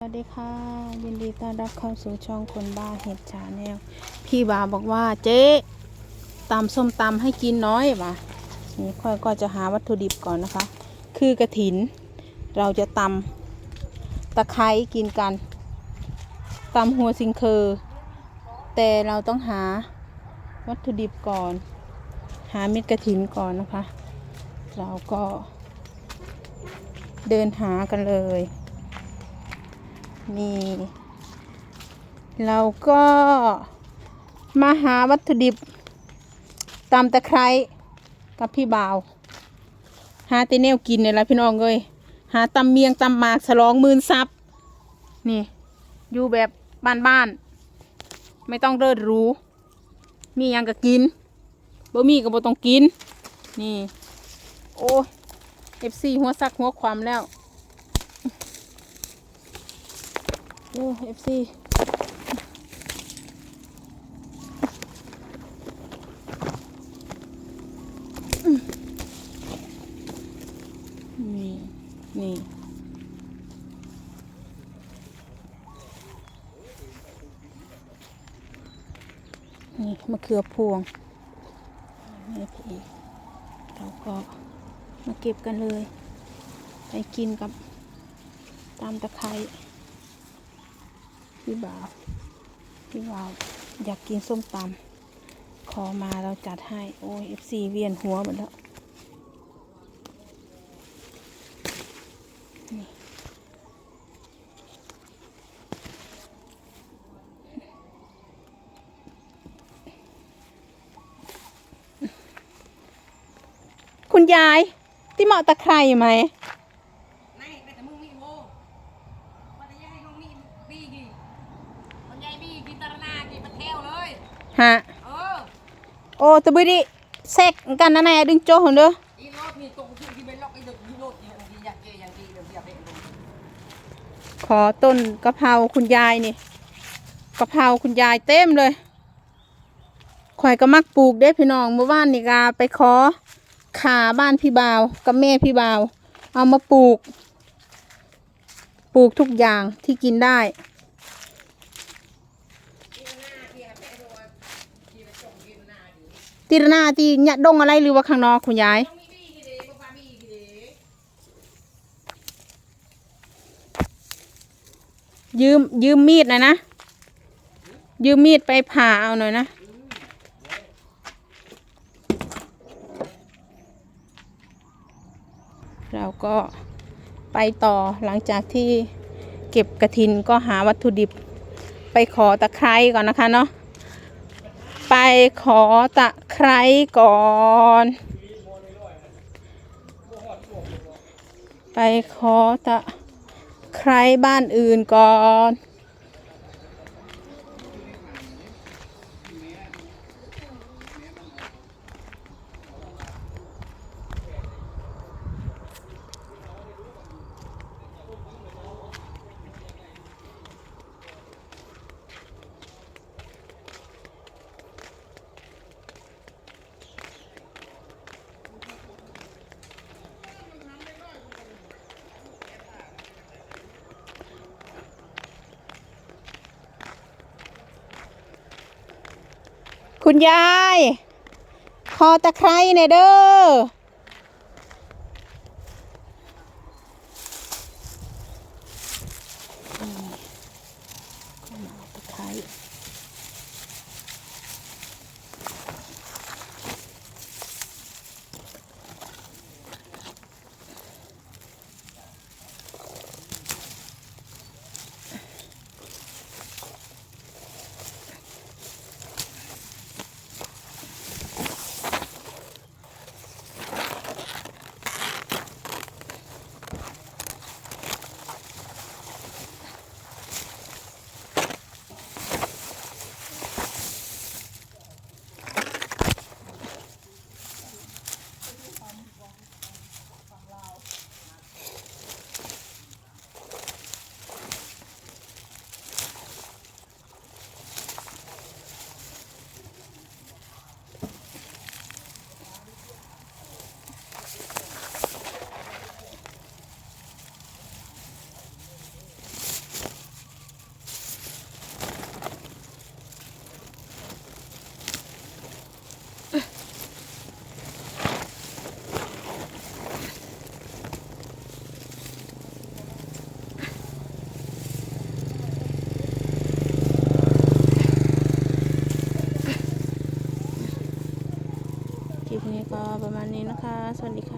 สวัสดีค่ะ ยินดีต้อนรับเข้าสู่ช่องคนบ้าเห็ดชาแนลพี่บาบอกว่าเจ๊ตำส้มตำให้กินน้อยว่ะนี่ค่อยก็จะหาวัตถุดิบก่อนนะคะ คือกระถิน เราจะตำตะไคร้กินกันตำหัวซิงเคอร์แต่เราต้องหาวัตถุดิบก่อน หาเม็ดกระถินก่อนนะคะ เราก็เดินหากันเลย นี่ เราก็มาหาวัตถุดิบตามตะไคร้กับพี่บ่าว หาแตแนวกินเนี่ยละพี่น้องเลยหาตำเมียงตำหมากฉลองหมื่นซับนี่ อยู่แบบบ้านๆ ไม่ต้องเลิศรู้ มียังก็กินบ่มีก็บ่ต้องกิน นี่ โอ้เอฟซีหัวซักหัวความแล้ว โอ้เอฟซีนี่ นี่นี่มะเขือพวงนี่พี่เราก็มาเก็บกันเลย ไปกินกับตามตะไคร้ พี่บ่าวพี่บ่าวอยากกินส้มตำขอมาเราจัดให้ โอ้ยเอฟซีเวียนหัวหมดแล้วคุณยาย ที่เหมาะตะไคร่ไหม ฮะโอ้ตะบุดิแซกกันนะนายดึงโจ้หนเด้อขอต้นกะเพราคุณยายนี่กะเพราคุณยายเต็มเลยข่อยก็มักปลูกเด้พี่น้องเมื่อวานนี่กาไปขอขาบ้านพี่บ่าวกับแม่พี่บ่าว เอามาปลูก ปลูกทุกอย่างที่กินได้ ตีรนาตีหยะดงอะไรหรือว่าข้างนอกคุณยาย ยืมยืมมีดหน่อยนะ ยืมมีดไปผ่าเอาหน่อยนะเราก็ไปต่อหลังจากที่เก็บกระถินก็หาวัตถุดิบไปขอตะไคร้ก่อนนะคะเนาะ ไปขอตะไคร้ก่อน ไปขอตะใครบ้านอื่นก่อน คุณยาย คอตะไคร้เน่ยเด้อ